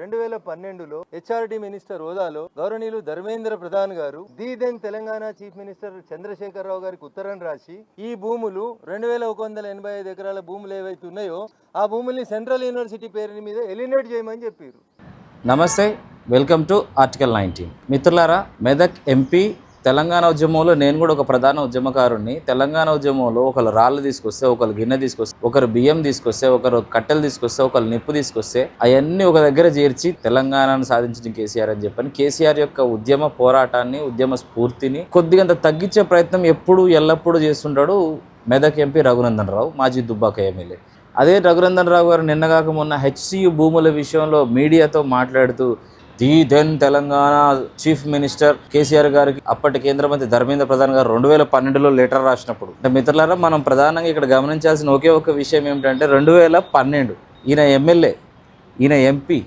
రెండు వేల పన్నెండులో హెచ్ఆర్డి మినిస్టర్ హోదాలో గౌరవనీయులు Dharmendra Pradhan garu the then Telangana chief minister Chandrashekar Rao గారికి ఉత్తరం రాసి ఈ భూములు రెండు వేల ఒక వందల ఎనభై ఐదు ఎకరాల భూములు ఏవైతే ఉన్నాయో ఆ భూముల్ని సెంట్రల్ యూనివర్సిటీ పేరు మీద ఎలినేట్ చేయమని చెప్పారు. నమస్తే వెల్కమ్ టు ఆర్టికల్ నైన్టీన్. మిత్రులారా మెదక్ ఎంపీ తెలంగాణ ఉద్యమంలో నేను కూడా ఒక ప్రధాన ఉద్యమకారుణ్ణి. తెలంగాణ ఉద్యమంలో ఒకరు రాళ్ళు తీసుకొస్తే ఒకరు గిన్నె తీసుకొస్తే ఒకరు బియ్యం తీసుకొస్తే ఒకరు కట్టెలు తీసుకొస్తే ఒకరు నిప్పు తీసుకొస్తే అవన్నీ ఒక దగ్గర చేర్చి తెలంగాణను సాధించిన కేసీఆర్ అని చెప్పని కేసీఆర్ యొక్క ఉద్యమ పోరాటాన్ని ఉద్యమ స్ఫూర్తిని కొద్దిగంత తగ్గించే ప్రయత్నం ఎప్పుడు ఎల్లప్పుడూ చేస్తుంటాడు మెదక్ ఎంపీ రఘునందన్ రావు మాజీ దుబ్బాక ఎమ్మెల్యే. అదే రఘునందన్ రావు గారు నిన్నగాక మొన్న హెచ్సియు భూముల విషయంలో మీడియాతో మాట్లాడుతూ the then Telangana chief minister KCR గారికి అప్పటి కేంద్ర మంత్రి ధర్మేంద్ర ప్రధాన్ గారు రెండు వేల పన్నెండులో లెటర్ రాసినప్పుడు. అంటే మిత్రులారా మనం ప్రధానంగా ఇక్కడ గమనించాల్సిన ఒకే ఒక విషయం ఏమిటంటే రెండు వేల పన్నెండు ఈయన ఎమ్మెల్యే ఈయన ఎంపీ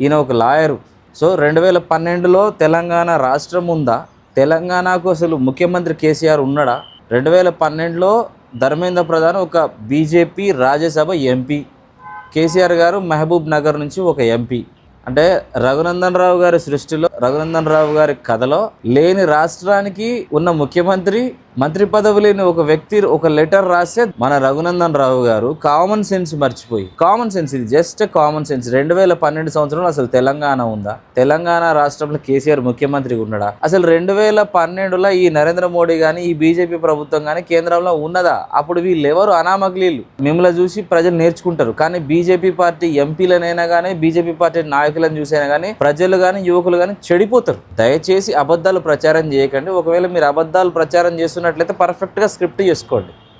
ఈయన ఒక లాయరు. సో రెండు వేల పన్నెండులో తెలంగాణ రాష్ట్రం ఉందా? తెలంగాణకు అసలు ముఖ్యమంత్రి కేసీఆర్ ఉన్నాడా? రెండు వేల పన్నెండులో ధర్మేంద్ర ప్రధాన్ ఒక బీజేపీ రాజ్యసభ ఎంపీ. కేసీఆర్ గారు మహబూబ్ నగర్ నుంచి ఒక ఎంపీ. అంటే రఘునందన్ రావు గారి సృష్టిలో రఘునందన్ రావు గారి కథలో లేని రాష్ట్రానికి ఉన్న ముఖ్యమంత్రి మంత్రి పదవి లేని ఒక వ్యక్తి ఒక లెటర్ రాస్తే మన రఘునందన్ రావు గారు కామన్ సెన్స్ మర్చిపోయి కామన్ సెన్స్ ఇది జస్ట్ కామన్ సెన్స్ రెండు వేల పన్నెండు సంవత్సరంలో అసలు తెలంగాణ ఉందా? తెలంగాణ రాష్ట్రంలో కేసీఆర్ ముఖ్యమంత్రిగా ఉన్నాడా? అసలు రెండు వేల పన్నెండులో ఈ నరేంద్ర మోడీ కానీ ఈ బీజేపీ ప్రభుత్వం కానీ కేంద్రంలో ఉన్నదా? అప్పుడు వీళ్ళు ఎవరు అనామకులీలు? మిమ్మల్ని చూసి ప్రజలు నేర్చుకుంటారు. కానీ బీజేపీ పార్టీ ఎంపీలనైనా కానీ బీజేపీ పార్టీ నాయకులను చూసైనా కానీ ప్రజలు కానీ యువకులు కానీ చెడిపోతారు. దయచేసి అబద్ధాలు ప్రచారం చేయకండి. ఒకవేళ మీరు అబద్ధాలు ప్రచారం చేస్తున్న చేస్తున్నట్లయితే పర్ఫెక్ట్గా స్క్రిప్ట్ చేసుకోండి.